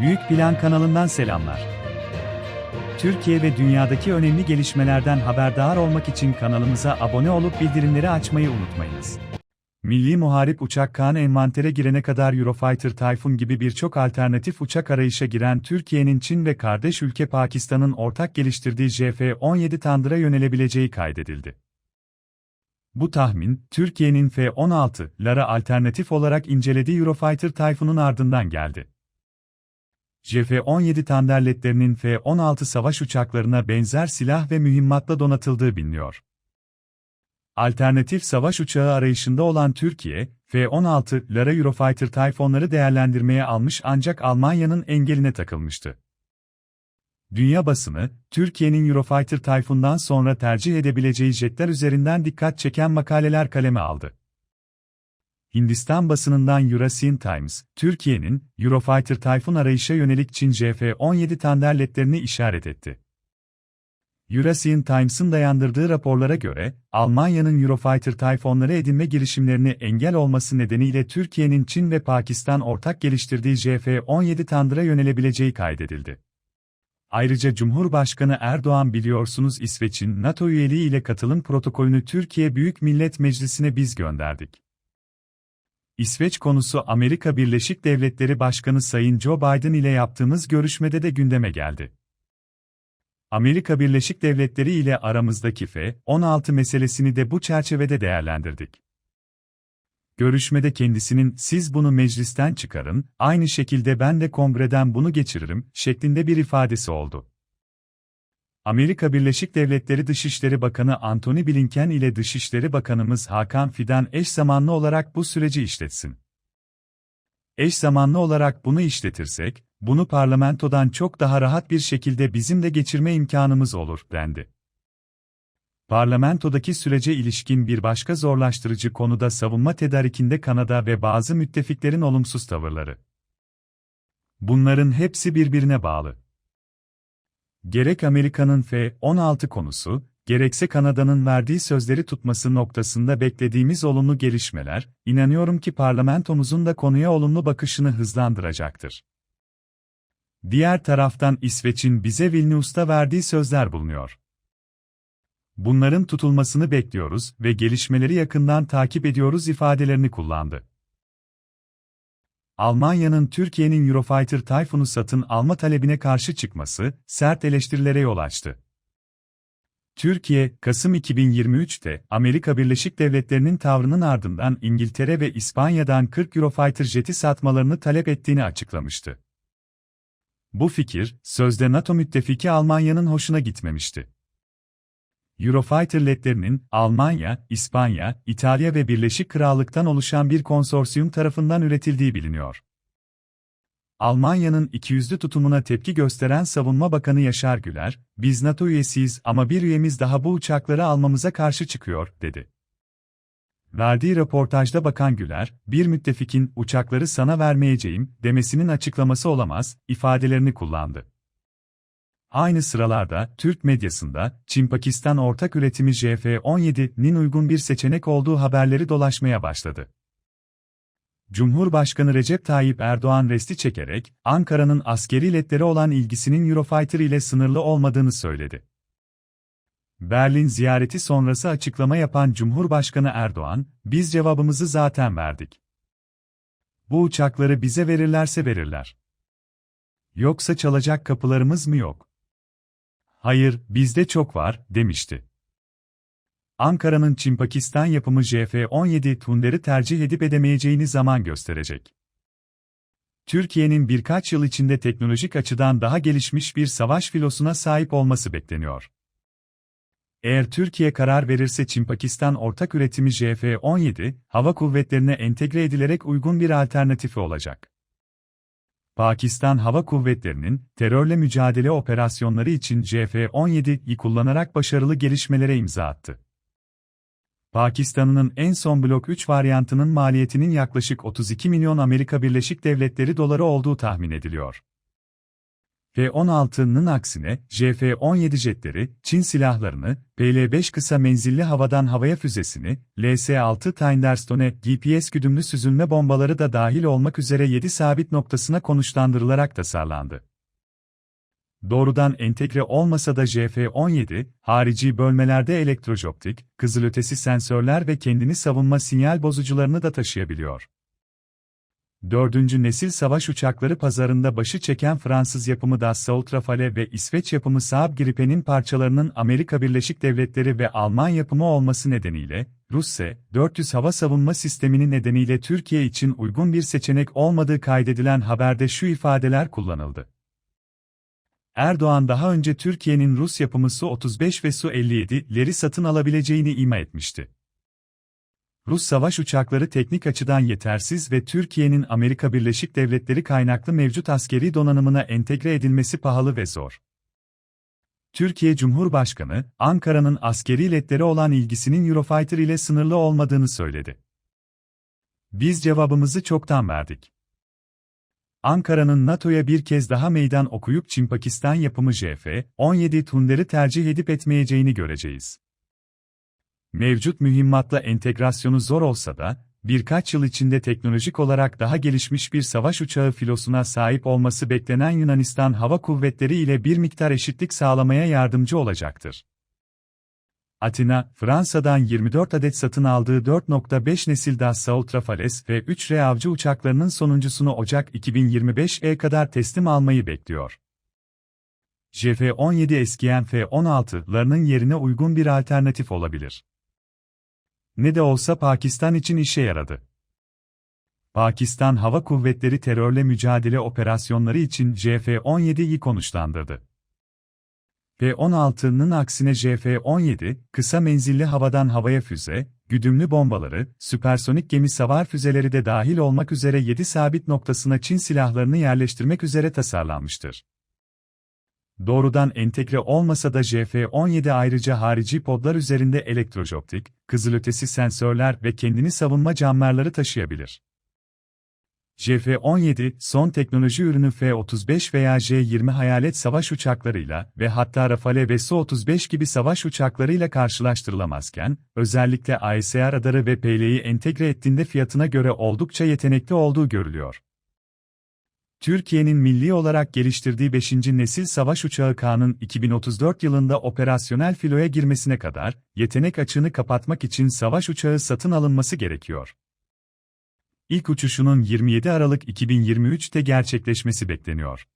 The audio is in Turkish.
Büyük Plan kanalından selamlar. Türkiye ve dünyadaki önemli gelişmelerden haberdar olmak için kanalımıza abone olup bildirimleri açmayı unutmayınız. Milli Muharip Uçak Kaan envantere girene kadar Eurofighter Typhoon gibi birçok alternatif uçak arayışa giren Türkiye'nin Çin ve kardeş ülke Pakistan'ın ortak geliştirdiği JF-17 Tandır'a yönelebileceği kaydedildi. Bu tahmin, Türkiye'nin F-16'lara alternatif olarak incelediği Eurofighter Typhoon'un ardından geldi. JF-17 Tanderletlerinin F-16 savaş uçaklarına benzer silah ve mühimmatla donatıldığı biliniyor. Alternatif savaş uçağı arayışında olan Türkiye, F-16'lara Eurofighter Typhoon'ları değerlendirmeye almış ancak Almanya'nın engeline takılmıştı. Dünya basını, Türkiye'nin Eurofighter Typhoon'dan sonra tercih edebileceği jetler üzerinden dikkat çeken makaleler kaleme aldı. Hindistan basınından Eurasian Times, Türkiye'nin Eurofighter Typhoon arayışa yönelik Çin JF-17 Tanderletlerini işaret etti. Eurasian Times'ın dayandırdığı raporlara göre, Almanya'nın Eurofighter Typhoon'ları edinme girişimlerini engel olması nedeniyle Türkiye'nin Çin ve Pakistan ortak geliştirdiği JF-17 Tandır'a yönelebileceği kaydedildi. Ayrıca Cumhurbaşkanı Erdoğan biliyorsunuz İsveç'in NATO üyeliği ile katılım protokolünü Türkiye Büyük Millet Meclisi'ne biz gönderdik. İsveç konusu Amerika Birleşik Devletleri Başkanı Sayın Joe Biden ile yaptığımız görüşmede de gündeme geldi. Amerika Birleşik Devletleri ile aramızdaki F-16 meselesini de bu çerçevede değerlendirdik. Görüşmede kendisinin siz bunu meclisten çıkarın, aynı şekilde ben de kongreden bunu geçiririm şeklinde bir ifadesi oldu. Amerika Birleşik Devletleri Dışişleri Bakanı Antony Blinken ile Dışişleri Bakanımız Hakan Fidan eş zamanlı olarak bu süreci işletsin. Eş zamanlı olarak bunu işletirsek, bunu parlamentodan çok daha rahat bir şekilde bizim de geçirme imkanımız olur, dendi. Parlamentodaki sürece ilişkin bir başka zorlaştırıcı konuda savunma tedarikinde Kanada ve bazı müttefiklerin olumsuz tavırları. Bunların hepsi birbirine bağlı. Gerek Amerika'nın F-16 konusu, gerekse Kanada'nın verdiği sözleri tutması noktasında beklediğimiz olumlu gelişmeler, inanıyorum ki parlamentomuzun da konuya olumlu bakışını hızlandıracaktır. Diğer taraftan İsveç'in bize Vilnius'ta verdiği sözler bulunuyor. Bunların tutulmasını bekliyoruz ve gelişmeleri yakından takip ediyoruz ifadelerini kullandı. Almanya'nın Türkiye'nin Eurofighter Typhoon'u satın alma talebine karşı çıkması, sert eleştirilere yol açtı. Türkiye, Kasım 2023'te Amerika Birleşik Devletleri'nin tavrının ardından İngiltere ve İspanya'dan 40 Eurofighter jeti satmalarını talep ettiğini açıklamıştı. Bu fikir, sözde NATO müttefiki Almanya'nın hoşuna gitmemişti. Eurofighter'letlerinin Almanya, İspanya, İtalya ve Birleşik Krallık'tan oluşan bir konsorsiyum tarafından üretildiği biliniyor. Almanya'nın ikiyüzlü tutumuna tepki gösteren Savunma Bakanı Yaşar Güler, biz NATO üyesiyiz ama bir üyemiz daha bu uçakları almamıza karşı çıkıyor, dedi. Verdiği röportajda Bakan Güler, bir müttefikin uçakları sana vermeyeceğim demesinin açıklaması olamaz, ifadelerini kullandı. Aynı sıralarda, Türk medyasında, Çin-Pakistan ortak üretimi JF-17'nin uygun bir seçenek olduğu haberleri dolaşmaya başladı. Cumhurbaşkanı Recep Tayyip Erdoğan resti çekerek, Ankara'nın askeri letleri olan ilgisinin Eurofighter ile sınırlı olmadığını söyledi. Berlin ziyareti sonrası açıklama yapan Cumhurbaşkanı Erdoğan, biz cevabımızı zaten verdik. Bu uçakları bize verirlerse verirler. Yoksa çalacak kapılarımız mı yok? Hayır, bizde çok var, demişti. Ankara'nın Çin-Pakistan yapımı JF-17 Tunder'i tercih edip edemeyeceğini zaman gösterecek. Türkiye'nin birkaç yıl içinde teknolojik açıdan daha gelişmiş bir savaş filosuna sahip olması bekleniyor. Eğer Türkiye karar verirse Çin-Pakistan ortak üretimi JF-17, hava kuvvetlerine entegre edilerek uygun bir alternatifi olacak. Pakistan Hava Kuvvetleri'nin terörle mücadele operasyonları için JF-17'yi kullanarak başarılı gelişmelere imza attı. Pakistan'ın en son Blok 3 varyantının maliyetinin yaklaşık 32 milyon Amerika Birleşik Devletleri doları olduğu tahmin ediliyor. F-16'nın aksine JF-17 jetleri, Çin silahlarını, PL-5 kısa menzilli havadan havaya füzesini, LS-6 Thunderstone, GPS güdümlü süzülme bombaları da dahil olmak üzere 7 sabit noktasına konuşlandırılarak tasarlandı. Doğrudan entegre olmasa da JF-17, harici bölmelerde elektrojoptik, kızılötesi sensörler ve kendini savunma sinyal bozucularını da taşıyabiliyor. Dördüncü nesil savaş uçakları pazarında başı çeken Fransız yapımı Dassault Rafale ve İsveç yapımı Saab Gripen'in parçalarının Amerika Birleşik Devletleri ve Alman yapımı olması nedeniyle, Rus S-400 hava savunma sistemini nedeniyle Türkiye için uygun bir seçenek olmadığı kaydedilen haberde şu ifadeler kullanıldı. Erdoğan daha önce Türkiye'nin Rus yapımı Su-35 ve Su-57'leri satın alabileceğini ima etmişti. Rus savaş uçakları teknik açıdan yetersiz ve Türkiye'nin Amerika Birleşik Devletleri kaynaklı mevcut askeri donanımına entegre edilmesi pahalı ve zor. Türkiye Cumhurbaşkanı, Ankara'nın askeri letlere olan ilgisinin Eurofighter ile sınırlı olmadığını söyledi. Biz cevabımızı çoktan verdik. Ankara'nın NATO'ya bir kez daha meydan okuyup Çin-Pakistan yapımı JF-17 Tunder'i tercih edip etmeyeceğini göreceğiz. Mevcut mühimmatla entegrasyonu zor olsa da, birkaç yıl içinde teknolojik olarak daha gelişmiş bir savaş uçağı filosuna sahip olması beklenen Yunanistan Hava Kuvvetleri ile bir miktar eşitlik sağlamaya yardımcı olacaktır. Atina, Fransa'dan 24 adet satın aldığı 4.5 nesil Dassault Rafales ve 3R avcı uçaklarının sonuncusunu Ocak 2025'e kadar teslim almayı bekliyor. JF-17 eskiyen F-16'larının yerine uygun bir alternatif olabilir. Ne de olsa Pakistan için işe yaradı. Pakistan Hava Kuvvetleri terörle mücadele operasyonları için JF-17'yi konuşlandırdı. F-16'nın aksine JF-17, kısa menzilli havadan havaya füze, güdümlü bombaları, süpersonik gemi savar füzeleri de dahil olmak üzere 7 sabit noktasına Çin silahlarını yerleştirmek üzere tasarlanmıştır. Doğrudan entegre olmasa da JF-17 ayrıca harici podlar üzerinde elektrojoptik, kızılötesi sensörler ve kendini savunma camlarları taşıyabilir. JF-17, son teknoloji ürünü F-35 veya J-20 hayalet savaş uçaklarıyla ve hatta Rafale ve Su-35 gibi savaş uçaklarıyla karşılaştırılamazken, özellikle AESA radarı ve PL'yi entegre ettiğinde fiyatına göre oldukça yetenekli olduğu görülüyor. Türkiye'nin milli olarak geliştirdiği 5. nesil savaş uçağı K'nın 2034 yılında operasyonel filoya girmesine kadar, yetenek açığını kapatmak için savaş uçağı satın alınması gerekiyor. İlk uçuşunun 27 Aralık 2023'te gerçekleşmesi bekleniyor.